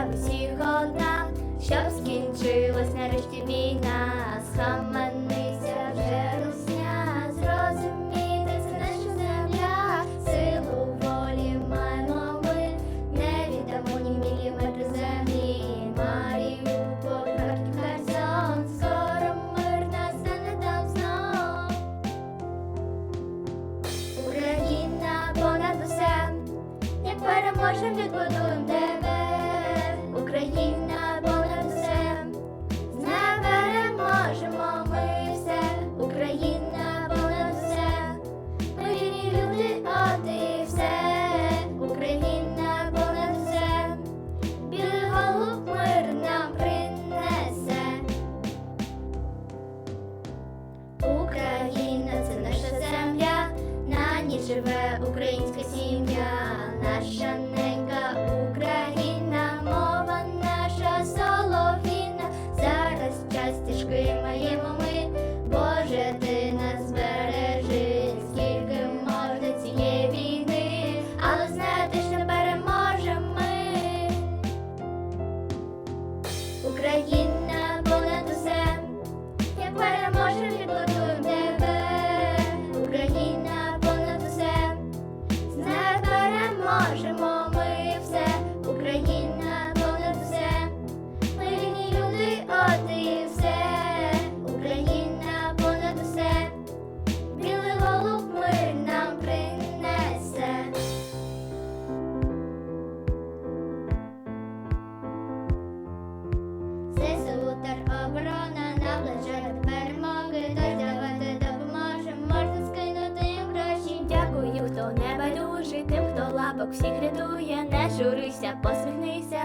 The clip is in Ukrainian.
для усіх одна, щоб скінчилась нарешті війна, схаменися вже русня, зрозумійте, це наша земля, силу волі маємо ми, не віддамо ні міліметр землі, Маріуполь, Харків, Херсон, скоро мир настане там знов. Україна понад усе, як переможем відбудуємо живе українська оборона наближає до перемоги, тож давайте допоможемо, можна скинути їм гроші. Дякую, хто не байдужий, тим, хто лапок всіх рятує, не журися, посміхнися.